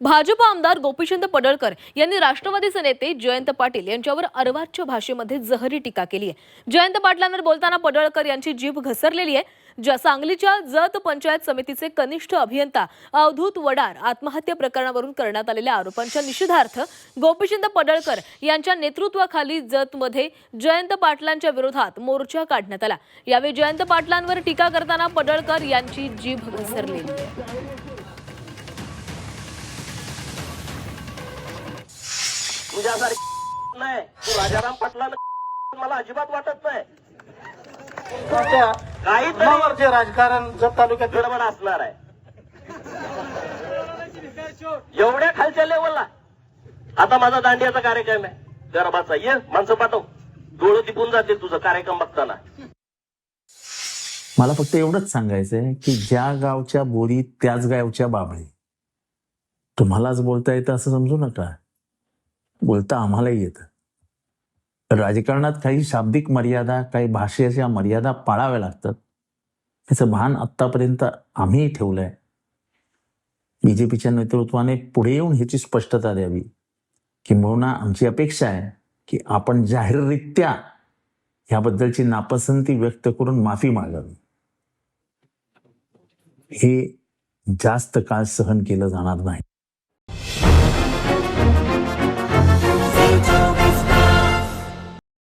भाजप आमदार गोपीचंद पडळकर यांनी राष्ट्रवादीचे नेते जयंत पाटील यांच्यावर अर्वाच्य भाषेमध्ये जहरी टीका केली आहे. जयंत पाटलांवर बोलताना पडळकर यांची जीभ घसरलेली आहे. ज्या सांगलीच्या जत पंचायत समितीचे कनिष्ठ अभियंता अवधूत वडार आत्महत्या प्रकरणावरून करण्यात आलेल्या आरोपांच्या निषेधार्थ गोपीचंद पडळकर यांच्या नेतृत्वाखाली जतमध्ये जयंत पाटलांच्या विरोधात मोर्चा काढण्यात आला. यावेळी जयंत पाटलांवर टीका करताना पडळकर यांची जीभ घसरलेली तुझ्यासारखी नाही. तू राजाराम पाटला मला अजिबात वाटत नाही. नावावरचे राजकारण जत तालुक्यात गडबड असणार आहे. एवढ्या खालच्या लेवलला आता माझा दांडियाचा कार्यक्रम आहे. गरबाचा ये माणसं पाठव. डोळं तिपून जातील तुझं कार्यक्रम बघताना. मला फक्त एवढंच सांगायचंय की ज्या गावच्या बोरी त्याच गावच्या बाबळी तुम्हालाच बोलता येतं असं समजू नका. बोलता आम्हालाही येतं. राजकारणात काही शाब्दिक मर्यादा काही भाषेच्या मर्यादा पाळाव्या लागतात. याचं भान आत्तापर्यंत आम्हीही ठेवलंय. बीजेपीच्या नेतृत्वाने पुढे येऊन ह्याची स्पष्टता द्यावी किंबहुना आमची अपेक्षा आहे की आपण जाहीररित्या ह्याबद्दलची नापसंती व्यक्त करून माफी मागावी. हे जास्त काळ सहन केलं जाणार नाही.